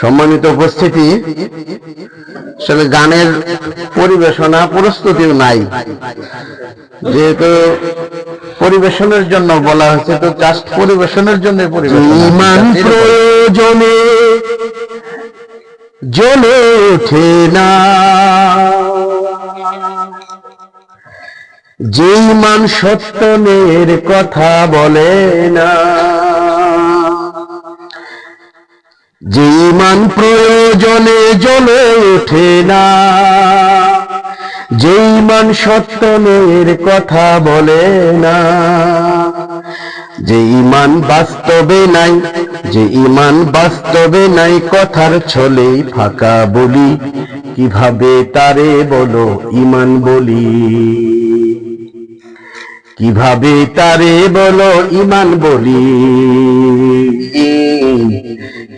সম্মানিত উপস্থিতি, আসলে গানের পরিবেশনা প্রস্তুতিও নাই। যেহেতু পরিবেশনের জন্য বলা হয়েছে, তো জাস্ট পরিবেশনের জন্য ইমান প্রয়োজনে জ্বলে ওঠে না। কথা বলে না। যেই মান প্রয়োজনে জ্বলে ওঠে না। যেই মান সত্যনের কথা বলে না। যে ইমান বাস্তবে নাই যে ইমান বাস্তবে নাই কথার ছলেই ফাঁকা বলি, কীভাবে তারে বলো ইমান বলি? কীভাবে তারে বলো ইমান বলি?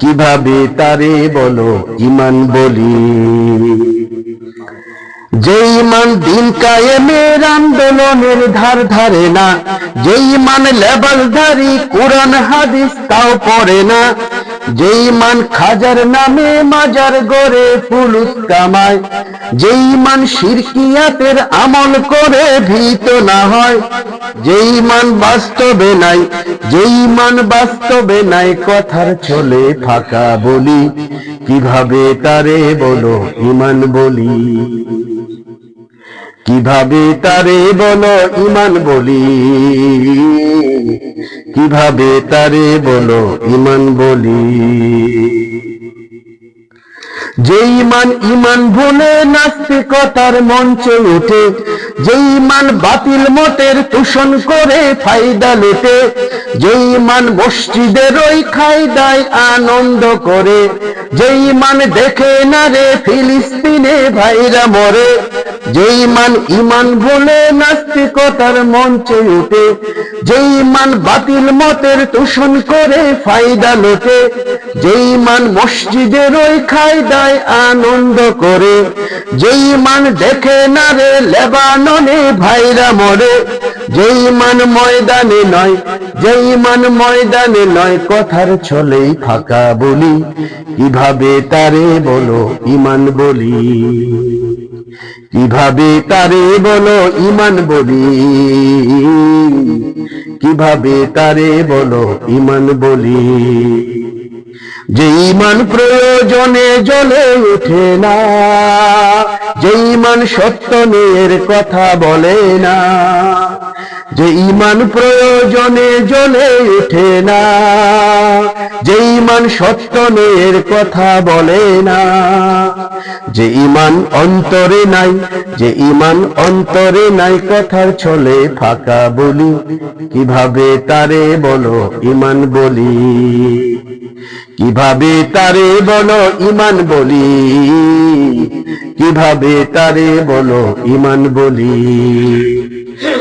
কীভাবে তারে বলো ইমান বলি? যে ইমান দিন কায়েমের আন্দোলনের ধার ধারে না যে ইমান লেবাল ধারি কোরআন হাদিস তাও পড়ে না যেই মান খাজার নামে মাজার গড়ে ফুলুস কামায়, যেই মান শিরকিয়াতের আমল করে ভীত না হয়, যেই মান বাস্তবে নাই, যেই মান বাস্তবে নাই কথার চলে ফাঁকা বলি, কীভাবে তারে বলো ইমান বলি? কীভাবে তারে বলো ইমান বলি? কীভাবে তারে বলো ইমান বলি? যে ইমান ইমান ভুলে নাস্তিকতার মঞ্চে উঠে, যে ইমান বাতিল মতের তুষণ করে ফায়দা লুটে, যে ইমান মসজিদের ওই খায়দায় আনন্দ করে, যে ইমান দেখে না রে ফিলিস্তিনে ভাইরা মরে, যে ইমান ইমান ভুলে নাস্তিকতার মঞ্চে উঠে যে ইমান বাতিল মতের তুষণ করে ফায়দা লোটে যে ইমান মসজিদের ওই খায়দায় আনন্দ করে যে ইমান দেখে না রে লেবাননে ভাইরা মরে, যেই ইমান ময়দানে নয়, যেই ইমান ময়দানে নয় কথার ছলেই ফাঁকা বলি, কীভাবে তারে বলো ইমান বলি? কীভাবে তারে বলো ইমান বলি? কীভাবে তারে বলো ইমান বলি? যে ইমান প্রয়োজনে জলে উঠে না, যে ইমান সত্য মেয়ের কথা বলে না। যে ইমান প্রয়োজনে জ্বলে ওঠে না, যে ইমান সত্যনের কথা বলে না, যে ইমান অন্তরে নাই, যে ইমান অন্তরে নাই কথার ছলে ফাঁকা বলি, কীভাবে তারে বলো ইমান বলি? কীভাবে তারে বলো ইমান বলি? কীভাবে তারে বলো ইমান বলি?